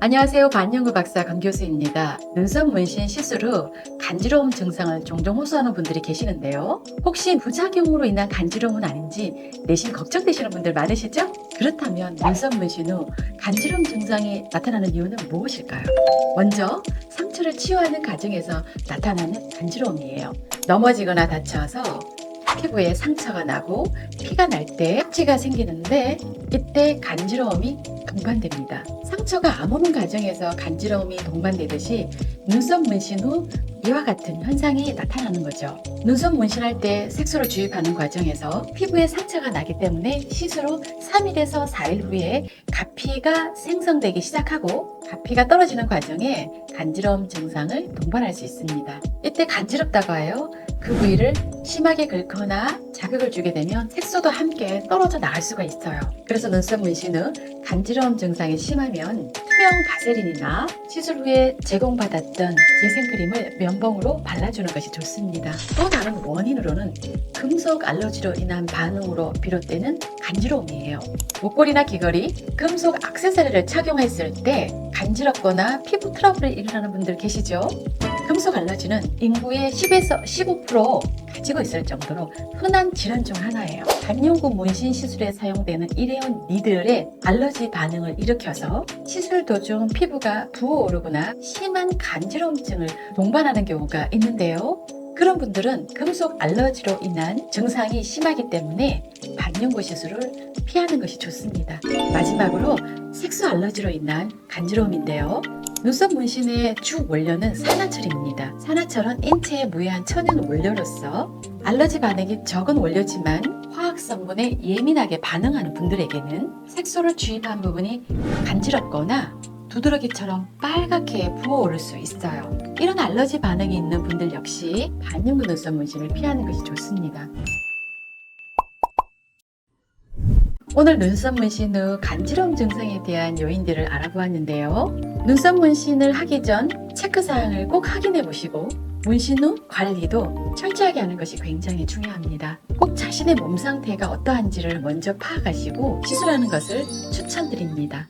안녕하세요. 반영구 박사 강교수입니다. 눈썹 문신 시술 후 간지러움 증상을 종종 호소하는 분들이 계시는데요. 혹시 부작용으로 인한 간지러움은 아닌지 내심 걱정되시는 분들 많으시죠? 그렇다면 눈썹 문신 후 간지러움 증상이 나타나는 이유는 무엇일까요? 먼저 상처를 치유하는 과정에서 나타나는 간지러움이에요. 넘어지거나 다쳐서 피부에 상처가 나고 피가 날때 찌가 생기는데 이때 간지러움이 동반됩니다. 상처가 안 오는 과정에서 간지러움이 동반되듯이 눈썹 문신 후 이와 같은 현상이 나타나는 거죠. 눈썹 문신할 때 색소를 주입하는 과정에서 피부에 상처가 나기 때문에 시술 후 3일에서 4일 후에 가피가 생성되기 시작하고 가피가 떨어지는 과정에 간지러움 증상을 동반할 수 있습니다. 이때 간지럽다고 하여 그 부위를 심하게 긁거나 자극을 주게 되면 색소도 함께 떨어져 나갈 수가 있어요. 그래서 눈썹 문신 후 간지러움 증상이 심하면 투명 바세린이나 시술 후에 제공받았던 재생크림을 면봉으로 발라주는 것이 좋습니다. 또 다른 원인으로는 금속 알러지로 인한 반응으로 비롯되는 간지러움이에요. 목걸이나 귀걸이, 금속 액세서리를 착용했을 때 간지럽거나 피부 트러블을 일어나는 분들 계시죠? 금속 알러지는 인구의 10에서 15% 가지고 있을 정도로 흔한 질환 중 하나예요. 간용구 문신 시술에 사용되는 일회용 니들의 알러지 반응을 일으켜서 시술 도중 피부가 부어오르거나 심한 간지러움증을 동반하는 경우가 있는데요. 그런 분들은 금속 알러지로 인한 증상이 심하기 때문에 반영구 시술을 피하는 것이 좋습니다. 마지막으로 색소 알러지로 인한 간지러움인데요. 눈썹 문신의 주 원료는 산화철입니다. 산화철은 인체에 무해한 천연 원료로서 알러지 반응이 적은 원료지만 화학 성분에 예민하게 반응하는 분들에게는 색소를 주입한 부분이 간지럽거나 두드러기처럼 빨갛게 부어오를 수 있어요. 이런 알러지 반응이 있는 분들 역시 반영구 눈썹 문신을 피하는 것이 좋습니다. 오늘 눈썹 문신 후 간지러움 증상에 대한 요인들을 알아보았는데요. 눈썹 문신을 하기 전 체크사항을 꼭 확인해 보시고 문신 후 관리도 철저하게 하는 것이 굉장히 중요합니다. 꼭 자신의 몸 상태가 어떠한지를 먼저 파악하시고 시술하는 것을 추천드립니다.